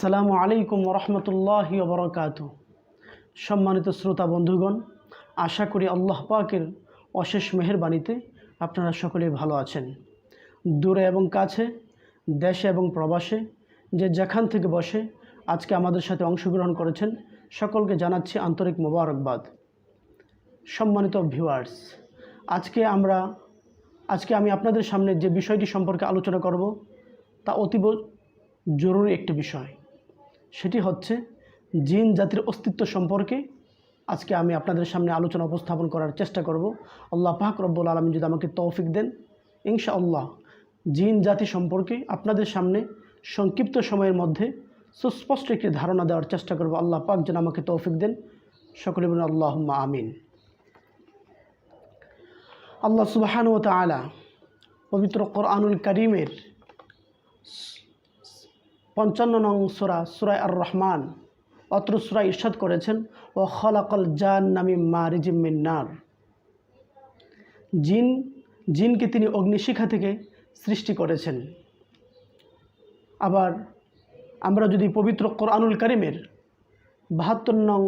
আসসালামু আলাইকুম রহমতুল্লাহ বরকাত সম্মানিত শ্রোতা বন্ধুগণ, আশা করি আল্লাহ পাকের অশেষ মেহেরবাণীতে আপনারা সকলে ভালো আছেন। দূরে এবং কাছে, দেশে এবং প্রবাসে যে যেখান থেকে বসে আজকে আমাদের সাথে অংশগ্রহণ করেছেন, সকলকে জানাচ্ছি আন্তরিক মোবারকবাদ। সম্মানিত ভিউয়ার্স, আজকে আমরা, আজকে আমি আপনাদের সামনে যে বিষয়টি সম্পর্কে আলোচনা করব, তা অতীব জরুরি একটি বিষয়। সেটি হচ্ছে জিন জাতির অস্তিত্ব সম্পর্কে আজকে আমি আপনাদের সামনে আলোচনা উপস্থাপন করার চেষ্টা করব। আল্লাহ পাক রব্বুল আলমী যদি আমাকে তৌফিক দেন ইনশা আল্লাহ জিন জাতি সম্পর্কে আপনাদের সামনে সংক্ষিপ্ত সময়ের মধ্যে সুস্পষ্ট একটি ধারণা দেওয়ার চেষ্টা করব। আল্লাহ পাক যেন আমাকে তৌফিক দেন। সকলে বলুন আল্লাহ আমিন। আল্লাহ সুবাহান ও তালা পবিত্র কোরআনুল করিমের পঞ্চান্ন নং সুরা, সুরায় আর রহমান অত্র সুরা ইরশাদ করেছেন ও খলাকল জান নামি মারিজিম মিন্নার জিন, জিনকে তিনি অগ্নিশিখা থেকে সৃষ্টি করেছেন। আবার আমরা যদি পবিত্র কোরআনুল করিমের বাহাত্তর নং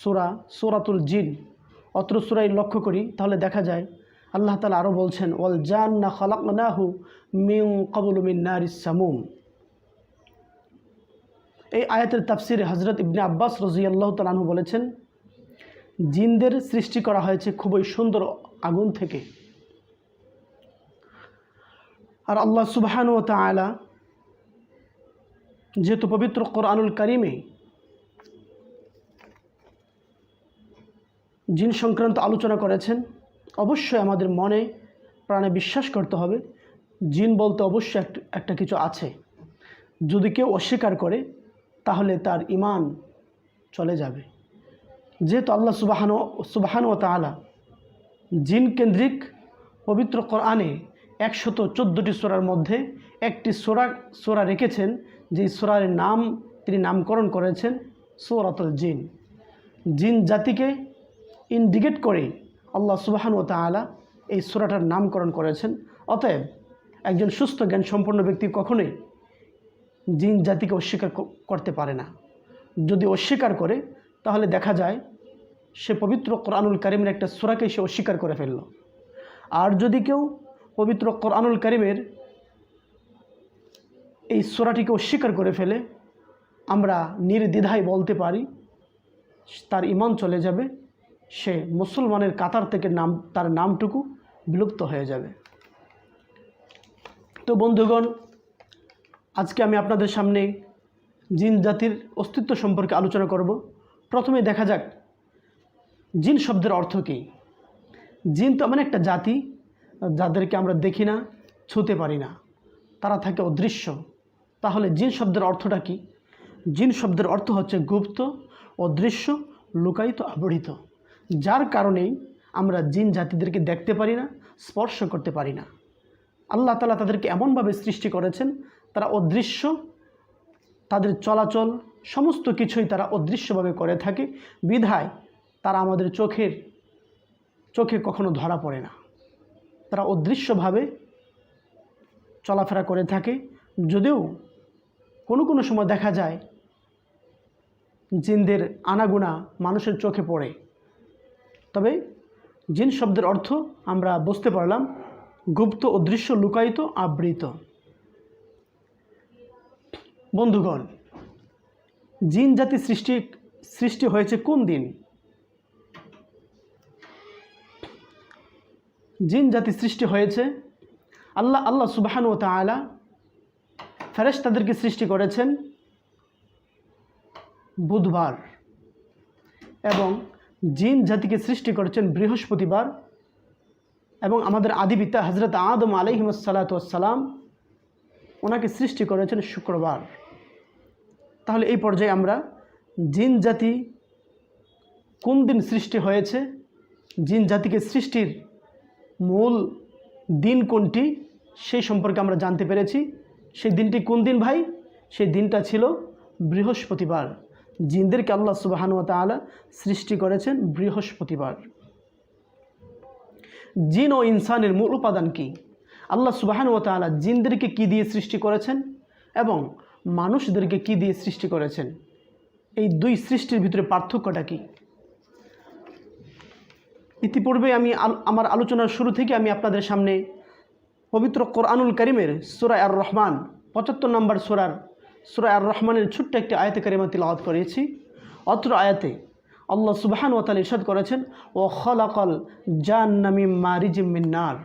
সুরা, সুরাতুল জিন, অত্র সুরাই লক্ষ্য করি, তাহলে দেখা যায়, আল্লাহ তালা আরও বলছেন, ওয়াল জান না খলাকনাহু মিং কবুল মিন নারিস সামুম। এই আয়াতের তাফসির হজরত ইবনে আব্বাস রজিয়াল্লাহ তালাহু বলেছেন, জিনদের সৃষ্টি করা হয়েছে খুবই সুন্দর আগুন থেকে। আর আল্লাহ সুবাহানু তালা যেহেতু পবিত্র কোরআনুল করিমে জিন সংক্রান্ত আলোচনা করেছেন, অবশ্যই আমাদের মনে, প্রাণে বিশ্বাস করতে হবে। জিন বলতে অবশ্যই একটা কিছু আছে। যদি কেউ অস্বীকার করে তাহলে তার ইমান চলে যাবে। যেহেতু আল্লাহ সুবাহান সুবাহান ও তালা জিন কেন্দ্রিক পবিত্র কোরআনে একশত চোদ্দোটি সোরার মধ্যে একটি সোরা সোরা রেখেছেন যে সোরার নাম তিনি নামকরণ করেছেন সোরাতুল জিন। জিন জাতিকে ইন্ডিকেট করে আল্লাহ সুবাহান ও তালা এই সোরাটার নামকরণ করেছেন। অতএব একজন সুস্থ জ্ঞান সম্পন্ন ব্যক্তি কখনোই জিন জাতিকে অস্বীকার করতে পারে না। যদি অস্বীকার করে, তাহলে দেখা যায় সে পবিত্র কোরআনুল করিমের একটা সুরাকে সে অস্বীকার করে ফেলল। আর যদি কেউ পবিত্র কোরআনুল করিমের এই সুরাটিকে অস্বীকার করে ফেলে, আমরা নির্দ্বিধায় বলতে পারি, তার ইমান চলে যাবে, সে মুসলমানের কাতার থেকে নাম, তার নামটুকু বিলুপ্ত হয়ে যাবে। তো বন্ধুগণ আজকে আমি আপনাদের সামনে জিন জাতির অস্তিত্ব সম্পর্কে আলোচনা করব। প্রথমে দেখা যাক, জিন শব্দের অর্থ কী? জিন তো এমন একটা জাতি, যাদেরকে আমরা দেখি না, ছুতে পারি না। তারা থাকে অদৃশ্য। তাহলে জিন শব্দের অর্থটা কি? জিন শব্দের অর্থ হচ্ছে গুপ্ত, অদৃশ্য, লুকায়িত, আবৃত। যার কারণেই আমরা জিন জাতিদেরকে দেখতে পারি না, স্পর্শ করতে পারি না। আল্লাহ তালা তাদেরকে এমনভাবে সৃষ্টি করেছেন তারা অদৃশ্য, তাদের চলাচল, সমস্ত কিছুই তারা অদৃশ্যভাবে করে থাকে। বিধায় তারা আমাদের চোখের, চোখে কখনো ধরা পড়ে না। তারা অদৃশ্যভাবে চলাফেরা করে থাকে। যদিও কোনো কোনো সময় দেখা যায় জিনদের আনাগুনা মানুষের চোখে পড়ে। তবে জিন শব্দের অর্থ আমরা বুঝতে পারলাম, গুপ্ত, অদৃশ্য, লুকায়িত, আবৃত। বন্ধুগণ, জিন জাতি সৃষ্টি সৃষ্টি হয়েছে কোন দিন? জিন জাতি সৃষ্টি হয়েছে, আল্লাহ আল্লাহ সুবাহান তালা ফেরেশ তাদেরকে সৃষ্টি করেছেন বুধবার এবং জিন জাতিকে সৃষ্টি করেছেন বৃহস্পতিবার এবং আমাদের আদি আদিপিতা হজরত আদম আলহিমসাল্লাতাম ওনাকে সৃষ্টি করেছেন শুক্রবার। তাহলে এই পর্যায়ে আমরা জিন জাতি কোন দিন সৃষ্টি হয়েছে? জিন জাতিকে সৃষ্টির মূল দিন কোনটি? সেই সম্পর্কে আমরা জানতে পেরেছি। সেই দিনটি কোন দিন ভাই? সেই দিনটা ছিল বৃহস্পতিবার। জিনদেরকে আল্লাহ সুবাহানু তালা সৃষ্টি করেছেন বৃহস্পতিবার। জিন ও ইনসানের মূল উপাদান কি? আল্লাহ সুবাহানু তালা জিনদেরকে কি দিয়ে সৃষ্টি করেছেন? এবং মানুষদেরকে কি দিয়ে সৃষ্টি করেছেন? এই দুই সৃষ্টির ভিতরে পার্থক্যটা কি? ইতিপূর্বে আমি আমার আলোচনার শুরু থেকে আমি আপনাদের সামনে পবিত্র কোরআনুল করিমের সুরা আর রহমান পঁচাত্তর নম্বর সুরার সুরা আর রহমানের ছোট্ট একটি আয়াতে কারিমা তিলাওয়াত করেছি। অত্র আয়াতে আল্লাহ সুবাহান ও তাল ইরশাদ করেছেন ও খলাকল জান নামি মারিজিম মিন্নার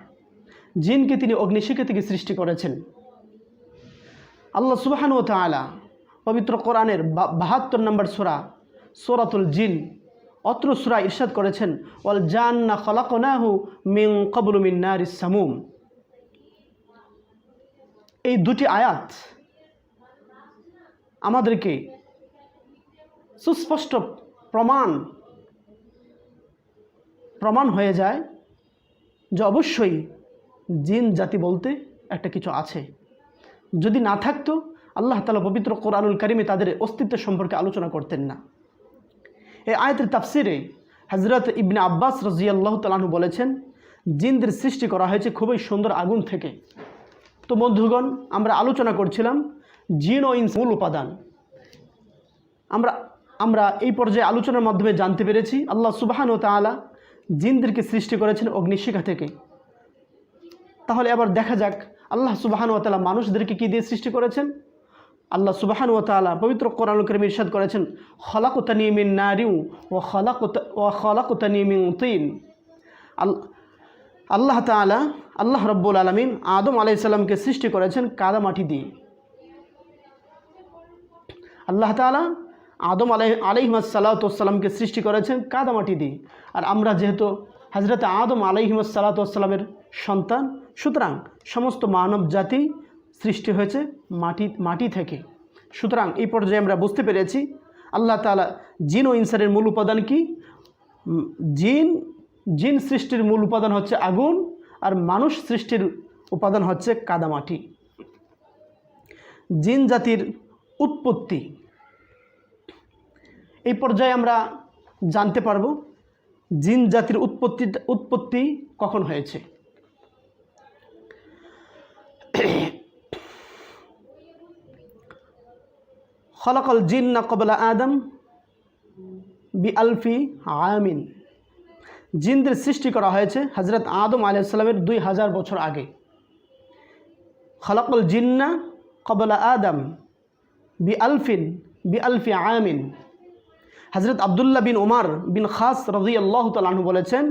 জিনকে তিনি অগ্নিশিখা থেকে সৃষ্টি করেছেন। আল্লাহ সুবাহান তালা পবিত্র কোরআনের বাহাত্তর নম্বর সুরা, সোরাতুল জিন, অত্র সুরা ইরশাদ করেছেন, ওয়াল জান্না খলাকনাহু মিং কবলু মিন্নার ইসামুম এই দুটি আয়াত আমাদেরকে সুস্পষ্ট প্রমাণ প্রমাণ হয়ে যায় যে অবশ্যই জিন জাতি বলতে একটা কিছু আছে। যদি না থাকতো, আল্লাহ তালা পবিত্র কোরআনুল করিমে তাদের অস্তিত্ব সম্পর্কে আলোচনা করতেন না। এই আয়তের তাফসিরে হজরত ইবনে আব্বাস রাজিয়াল্লাহ তালাহু বলেছেন, জিনদের সৃষ্টি করা হয়েছে খুবই সুন্দর আগুন থেকে। তো বন্ধুগণ, আমরা আলোচনা করছিলাম জিন ও ইনস মূল উপাদান। আমরা আমরা এই পর্যায়ে আলোচনার মাধ্যমে জানতে পেরেছি, আল্লাহ সুবাহান ও তালা জিনদেরকে সৃষ্টি করেছেন অগ্নিশিখা থেকে। তাহলে আবার দেখা যাক আল্লাহ সুবাহান ও তালা মানুষদেরকে কী দিয়ে সৃষ্টি করেছেন? আল্লাহ সুবাহান ও তালা পবিত্র কোরআন করিম ইরশাদ করেছেন খলাকুতানিমিন নারিউ ও খলাকুত ও খলাকুতানিমিন তিন। আল, আল্লাহ তালা আল্লাহ রব্বুল আলমিন আদম আলাইসাল্লামকে সৃষ্টি করেছেন কাদামাটি দিয়ে। আল্লাহ তালা আদম আলাই আলাইহিমাসাল্লাতামকে সৃষ্টি করেছেন কাদামাটি দিয়ে। আর আমরা যেহেতু হজরত আদম আলাইহিমাসাল্লাতামের সন্তান সুতরাং সমস্ত মানব জাতি সৃষ্টি হয়েছে মাটি মাটি থেকে। সুতরাং এই পর্যায়ে আমরা বুঝতে পেরেছি আল্লাহ তালা জিন ও ইনসারের মূল উপাদান কি? জিন জিন সৃষ্টির মূল উপাদান হচ্ছে আগুন আর মানুষ সৃষ্টির উপাদান হচ্ছে কাদামাটি। জিন জাতির উৎপত্তি। এই পর্যায়ে আমরা জানতে পারব জিন জাতির উৎপত্তি উৎপত্তি কখন হয়েছে। খলাকল জিন্না কবলা আদম বি আলফি আমিন। জিনদের সৃষ্টি করা হয়েছে হজরত আদম আলাইসাল্লামের দুই হাজার বছর আগে। খলাকল জিন্না কবলা আদম বি আলফিন বি আলফি আমিন। হজরত আবদুল্লাহ বিন উমার বিন খাস রজি আল্লাহ তালু বলেছেন,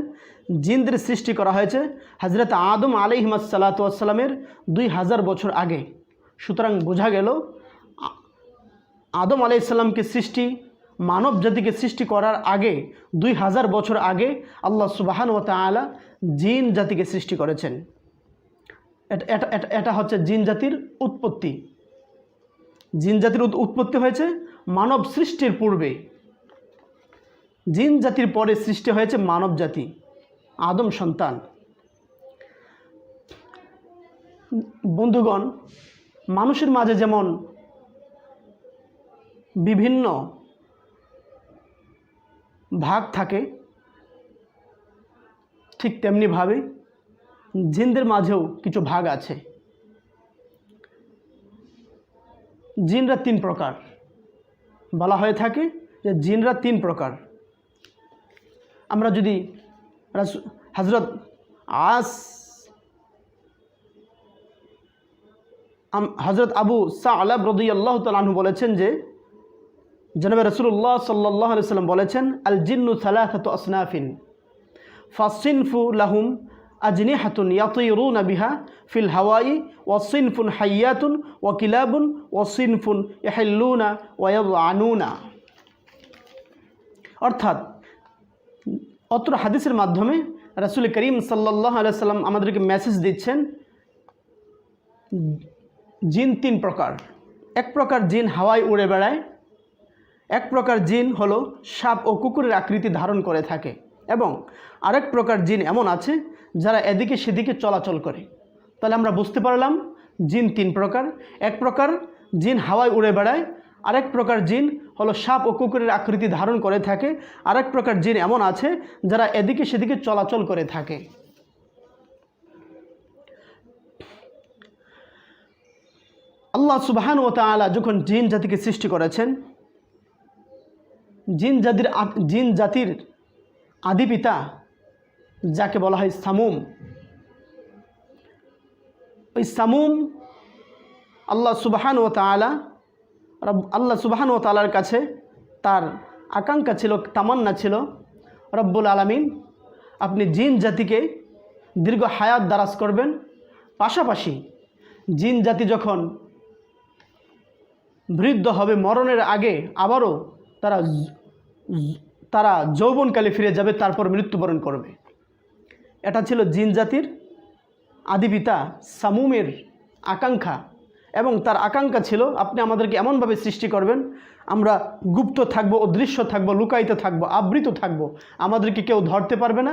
জিনদের সৃষ্টি করা হয়েছে হজরত আদম আলিহমাসাল্লাতামের দুই হাজার বছর আগে। সুতরাং বোঝা গেল আদম আলাইসাল্লামকে সৃষ্টি, মানব জাতিকে সৃষ্টি করার আগে দুই হাজার বছর আগে আল্লাহ সুবাহান ও তালা জিন জাতিকে সৃষ্টি করেছেন। এটা এটা হচ্ছে জিন জাতির উৎপত্তি। জিন জাতির উৎ- উৎপত্তি হয়েছে মানব সৃষ্টির পূর্বে। জিন জাতির পরে সৃষ্টি হয়েছে মানব জাতি, আদম সন্তান। বন্ধুগণ, মানুষের মাঝে যেমন বিভিন্ন ভাগ থাকে, ঠিক তেমনিভাবে জিনদের মাঝেও কিছু ভাগ আছে। জিনরা তিন প্রকার। বলা হয়ে থাকে যে জিনরা তিন প্রকার। আমরা যদি হজরত আস হজরত আবু সা আলাব রদি আল্লাহ তালু বলেছেন যে জনাবে রসুল্লাহ সাল্লাহ সাল্লাম বলেছেন, আল জিন্নু সালাহাত আসনাফিন, ফাসিনফু লাহুম আজনি হাতুন ইয়াতুরুন বিহা ফিল হাওয়াই ওয়াসিনফুন হাইয়াতুন ওয়াকিলাবুন ওয়াসিনফুন ইয়াহিল্লুনা ওয়াদ আনুনা অর্থাৎ, অত্র হাদিসের মাধ্যমে রাসুল করিম সাল্লাহ সাল্লাম আমাদেরকে মেসেজ দিচ্ছেন, জিন তিন প্রকার। এক প্রকার জিন হাওয়ায় উড়ে বেড়ায় এক প্রকার জিন হলো সাপ ও কুকুরের আকৃতি ধারণ করে থাকে এবং আরেক প্রকার জিন এমন আছে যারা এদিকে সেদিকে চলাচল করে। তাহলে আমরা বুঝতে পারলাম জিন তিন প্রকার। এক প্রকার জিন হাওয়ায় উড়ে বেড়ায়, আরেক প্রকার জিন হলো সাপ ও কুকুরের আকৃতি ধারণ করে থাকে, আরেক প্রকার জিন এমন আছে যারা এদিকে সেদিকে চলাচল করে থাকে। আল্লাহ সুবাহান ও তালা যখন জিন জাতিকে সৃষ্টি করেছেন জিন জাতির জিন জাতির আদি পিতা, যাকে বলা হয় সামুম। ওই সামুম আল্লাহ সুবাহান ও তালা রব আল্লাহ সুবাহান ও তালার কাছে তার আকাঙ্ক্ষা ছিল, তামান্না ছিল, রব্বুল আলমিন, আপনি জিন জাতিকে দীর্ঘ হায়াত দারাজ করবেন। পাশাপাশি জিন জাতি যখন বৃদ্ধ হবে, মরণের আগে আবারও তারা তারা যৌবনকালে ফিরে যাবে, তারপর মৃত্যুবরণ করবে। এটা ছিল জিন জাতির আদিপিতা সামুমের আকাঙ্ক্ষা এবং তার আকাঙ্ক্ষা ছিল, আপনি আমাদেরকে এমনভাবে সৃষ্টি করবেন, আমরা গুপ্ত থাকব, অদৃশ্য থাকব, লুকায়িত থাকব, আবৃত থাকব, আমাদেরকে কেউ ধরতে পারবে না,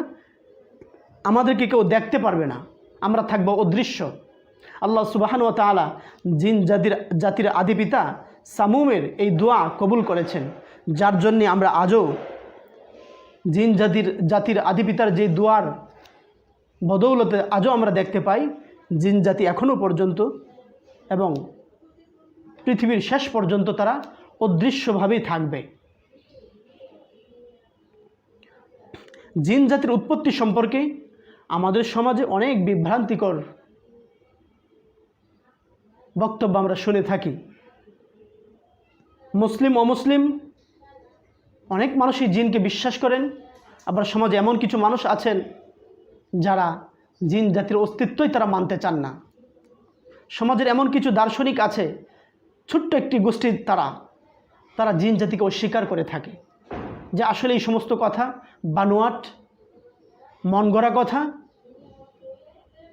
আমাদেরকে কেউ দেখতে পারবে না, আমরা থাকব অদৃশ্য। আল্লাহ সুবাহান তালা জিন জাতির জাতির আদিপিতা সামুমের এই দোয়া কবুল করেছেন। যার জন্যে আমরা আজও জিন জাতির জাতির আদিপিতার যে দুয়ার বদৌলতে আজও আমরা দেখতে পাই, জিন জাতি এখনও পর্যন্ত এবং পৃথিবীর শেষ পর্যন্ত তারা অদৃশ্যভাবেই থাকবে। জিন জাতির উৎপত্তি সম্পর্কে আমাদের সমাজে অনেক বিভ্রান্তিকর বক্তব্য আমরা শুনে থাকি। মুসলিম, অমুসলিম অনেক মানুষই জিনকে বিশ্বাস করেন, আবার সমাজে এমন কিছু মানুষ আছেন যারা জিন জাতির অস্তিত্বই তারা মানতে চান না। সমাজের এমন কিছু দার্শনিক আছে, ছোট্ট একটি গোষ্ঠীর তারা তারা জিন জাতিকে অস্বীকার করে থাকে। যে আসলে এই সমস্ত কথা বানোয়াট মন গড়া কথা,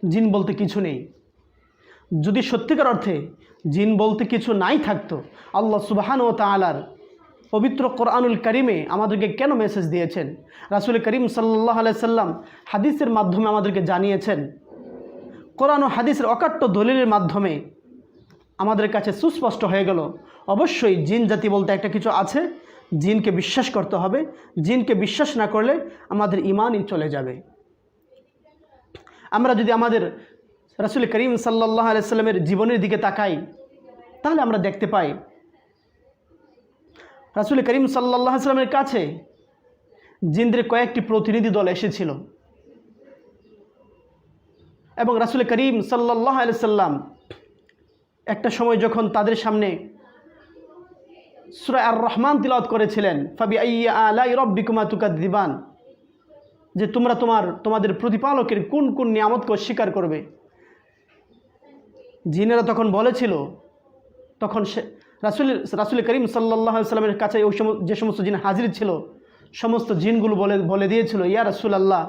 জিন বলতে কিছু নেই। যদি সত্যিকার অর্থে জিন বলতে কিছু নাই থাকতো, আল্লাহ সুবাহান ও তালার পবিত্র কোরআনুল করিমে আমাদেরকে কেন মেসেজ দিয়েছেন? রাসুল করিম সাল্লাহ সাল্লাম হাদিসের মাধ্যমে আমাদেরকে জানিয়েছেন, কোরআন ও হাদিসের অকাট্য দলিলের মাধ্যমে আমাদের কাছে সুস্পষ্ট হয়ে গেল, অবশ্যই জিন জাতি বলতে একটা কিছু আছে, জিনকে বিশ্বাস করতে হবে, জিনকে বিশ্বাস না করলে আমাদের ইমানই চলে যাবে। আমরা যদি আমাদের রাসুল করিম সাল্লাহ আলাইসাল্লামের জীবনের দিকে তাকাই, তাহলে আমরা দেখতে পাই রাসুল করিম সাল্লাহ সাল্লামের কাছে জিনদের কয়েকটি প্রতিনিধি দল এসেছিল। এবং রাসুল করিম সাল্লাহ আলাইসাল্লাম একটা সময় যখন তাদের সামনে সুরা আর রহমান তিলত করেছিলেন ফাবি আইয়া আলাই রব্বিকুমা দিবান যে তোমরা তোমার, তোমাদের প্রতিপালকের কোন কোন নিয়ামতকে অস্বীকার করবে। জিনেরা তখন বলেছিল, তখন সে রাসুল রাসুল করিম সাল্লাহ সাল্লামের কাছে ওই যে সমস্ত জিন হাজির ছিল, সমস্ত জিনগুলো বলে বলে দিয়েছিল, ইয়া রাসুল আল্লাহ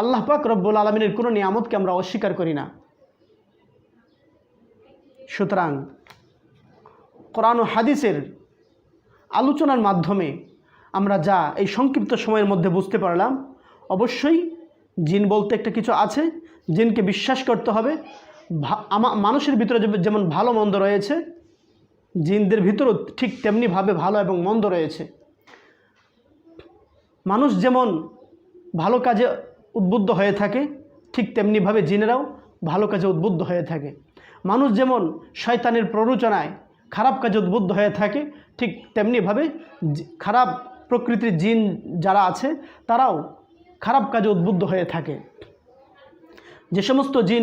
আল্লাহ পাক রব্বুল আলমিনের কোনো নিয়ামতকে আমরা অস্বীকার করি না। সুতরাং কোরআন হাদিসের আলোচনার মাধ্যমে আমরা যা এই সংক্ষিপ্ত সময়ের মধ্যে বুঝতে পারলাম, অবশ্যই জিন বলতে একটা কিছু আছে, জিনকে বিশ্বাস করতে হবে মানুষের ভিতরে যেমন ভালো মন্দ রয়েছে জিনদের ভিতরেও ঠিক তেমনিভাবে ভালো এবং মন্দ রয়েছে। মানুষ যেমন ভালো কাজে উদ্বুদ্ধ হয়ে থাকে, ঠিক তেমনিভাবে জিনেরাও ভালো কাজে উদ্বুদ্ধ হয়ে থাকে। মানুষ যেমন শয়তানের প্ররোচনায় খারাপ কাজে উদ্বুদ্ধ হয়ে থাকে, ঠিক তেমনিভাবে খারাপ প্রকৃতির জিন যারা আছে, তারাও খারাপ কাজে উদ্বুদ্ধ হয়ে থাকে। যে সমস্ত জিন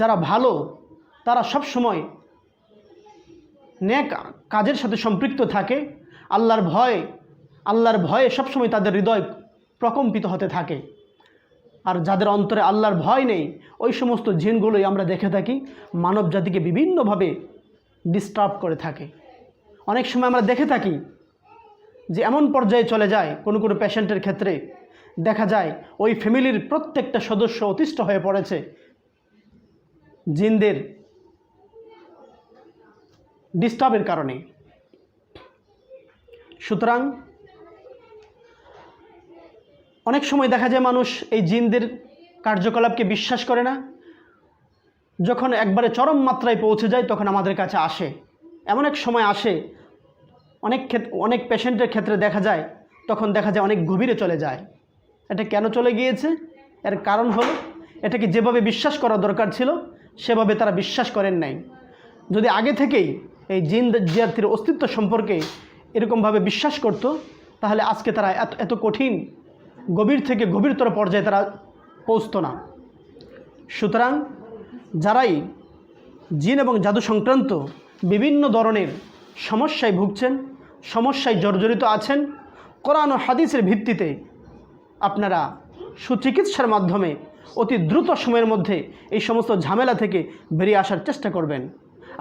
যারা ভালো, তারা সব সময় নেক কাজের সাথে সম্পৃক্ত থাকে, আল্লাহর ভয়, আল্লাহর ভয়ে সবসময় তাদের হৃদয় প্রকম্পিত হতে থাকে। আর যাদের অন্তরে আল্লাহর ভয় নেই, ওই সমস্ত জিনগুলোই আমরা দেখে থাকি মানব জাতিকে বিভিন্নভাবে ডিস্টার্ব করে থাকে। অনেক সময় আমরা দেখে থাকি যে এমন পর্যায়ে চলে যায়, কোনো কোনো পেশেন্টের ক্ষেত্রে দেখা যায় ওই ফ্যামিলির প্রত্যেকটা সদস্য অতিষ্ঠ হয়ে পড়েছে। জিনদের ডিস্টার্বের কারণে। সুতরাং অনেক সময় দেখা যায় মানুষ এই জিনদের কার্যকলাপকে বিশ্বাস করে না। যখন একবারে চরম মাত্রায় পৌঁছে যায়, তখন আমাদের কাছে আসে। এমন এক সময় আসে, অনেক অনেক পেশেন্টের ক্ষেত্রে দেখা যায়, তখন দেখা যায় অনেক গভীরে চলে যায়। এটা কেন চলে গিয়েছে? এর কারণ হলো, এটাকে যেভাবে বিশ্বাস করা দরকার ছিল, সেভাবে তারা বিশ্বাস করেন নাই। যদি আগে থেকেই এই জিন জাতির অস্তিত্ব সম্পর্কে এরকমভাবে বিশ্বাস করত, তাহলে আজকে তারা এত এত কঠিন, গভীর থেকে গভীরতর পর্যায়ে তারা পৌঁছত না। সুতরাং যারাই জিন এবং জাদু সংক্রান্ত বিভিন্ন ধরনের সমস্যায় ভুগছেন, সমস্যায় জর্জরিত আছেন, কোরআন ও হাদিসের ভিত্তিতে আপনারা সুচিকিৎসার মাধ্যমে অতি দ্রুত সময়ের মধ্যে এই সমস্ত ঝামেলা থেকে বেরিয়ে আসার চেষ্টা করবেন।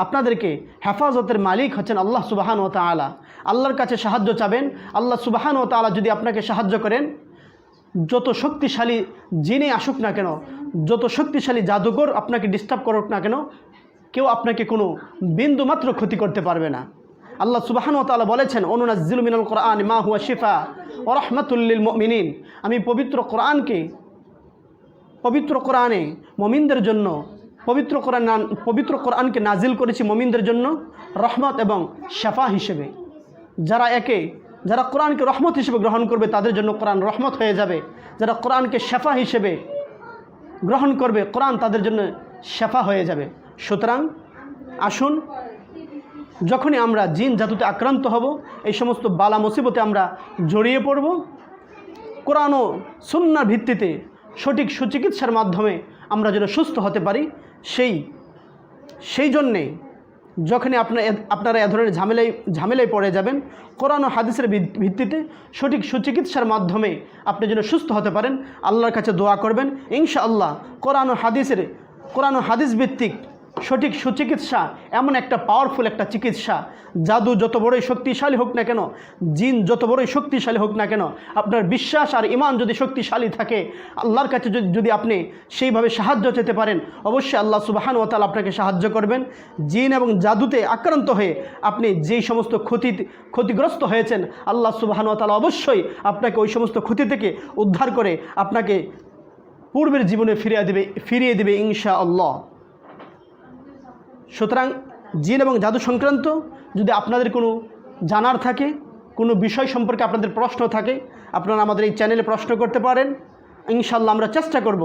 আপনাদেরকে হেফাজতের মালিক হচ্ছেন আল্লাহ সুবাহান ও তালা আল্লাহর কাছে সাহায্য চাবেন। আল্লাহ সুবাহান ও তালা যদি আপনাকে সাহায্য করেন, যত শক্তিশালী জিনে আসুক না কেন, যত শক্তিশালী জাদুকর আপনাকে ডিস্টার্ব করুক না কেন, কেউ আপনাকে কোনো বিন্দু মাত্র ক্ষতি করতে পারবে না। আল্লাহ সুবাহান তালা বলেছেন অনুনাজিল মিনাল কোরআন মা হুয়া শিফা ও রহমতুল্লিল মিনিন আমি পবিত্র কোরআনকে, পবিত্র কোরআনে মমিনদের জন্য পবিত্র কোরআন পবিত্র কোরআনকে নাজিল করেছি মমিনদের জন্য রহমত এবং শেফা হিসেবে। যারা একে, যারা কোরআনকে রহমত হিসেবে গ্রহণ করবে, তাদের জন্য কোরআন রহমত হয়ে যাবে। যারা কোরআনকে শেফা হিসেবে গ্রহণ করবে, কোরআন তাদের জন্য শেফা হয়ে যাবে। সুতরাং আসুন, যখনই আমরা জিন জাতুতে আক্রান্ত হব, এই সমস্ত বালা মুসিবতে আমরা জড়িয়ে পড়ব, কোরআন ও সুন্নার ভিত্তিতে সঠিক সুচিকিৎসার মাধ্যমে আমরা যেন সুস্থ হতে পারি সেই সেই জন্যে যখনই আপনার আপনারা এ ধরনের ঝামেলায় ঝামেলায় পড়ে যাবেন, কোরআন ও হাদিসের ভিত- ভিত্তিতে সঠিক সুচিকিৎসার মাধ্যমে আপনি যেন সুস্থ হতে পারেন, আল্লাহর কাছে দোয়া করবেন। ইনশাআল্লাহ কোরআন ও হাদিসের, কোরআন ও হাদিস ভিত্তিক সঠিক সুচিকিৎসা, এমন একটা পাওয়ারফুল একটা চিকিৎসা। জাদু যত বড়ই শক্তিশালী হোক না কেন, জিন যত বড়ই শক্তিশালী হোক না কেন, আপনার বিশ্বাস আর ইমান যদি শক্তিশালী থাকে, আল্লাহর কাছে যদি যদি আপনি সেইভাবে সাহায্য চেতে পারেন, অবশ্যই আল্লাহ সুবাহান ওতাল আপনাকে সাহায্য করবেন। জিন এবং জাদুতে আক্রান্ত হয়ে আপনি যেই সমস্ত ক্ষতি, ক্ষতিগ্রস্ত হয়েছেন, আল্লাহ সুবাহান ওতাল অবশ্যই আপনাকে ওই সমস্ত ক্ষতি থেকে উদ্ধার করে আপনাকে পূর্বের জীবনে ফিরিয়ে দেবে ফিরিয়ে দেবে ইনশা আল্লাহ সুতরাং জিন এবং জাদু সংক্রান্ত যদি আপনাদের কোনো জানার থাকে, কোনো বিষয় সম্পর্কে আপনাদের প্রশ্ন থাকে, আপনারা আমাদের এই চ্যানেলে প্রশ্ন করতে পারেন। ইনশাল্লাহ আমরা চেষ্টা করব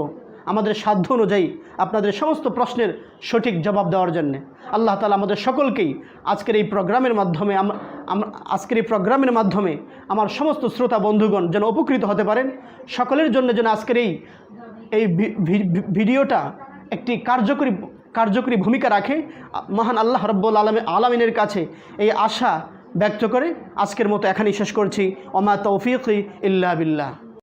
আমাদের সাধ্য অনুযায়ী আপনাদের সমস্ত প্রশ্নের সঠিক জবাব দেওয়ার জন্যে। আল্লাহ তালা আমাদের সকলকেই আজকের এই প্রোগ্রামের মাধ্যমে আজকের এই প্রোগ্রামের মাধ্যমে আমার সমস্ত শ্রোতা বন্ধুগণ যেন উপকৃত হতে পারেন। সকলের জন্য যেন আজকের এই এই ভিডিওটা একটি কার্যকরী কার্যকরী ভূমিকা রাখে। মহান আল্লাহ রব্বুল আলমে, আলমিনের কাছে এই আশা ব্যক্ত করে আজকের মতো এখানেই শেষ করছি। অমা তৌফিক ইল্লা বিল্লাহ।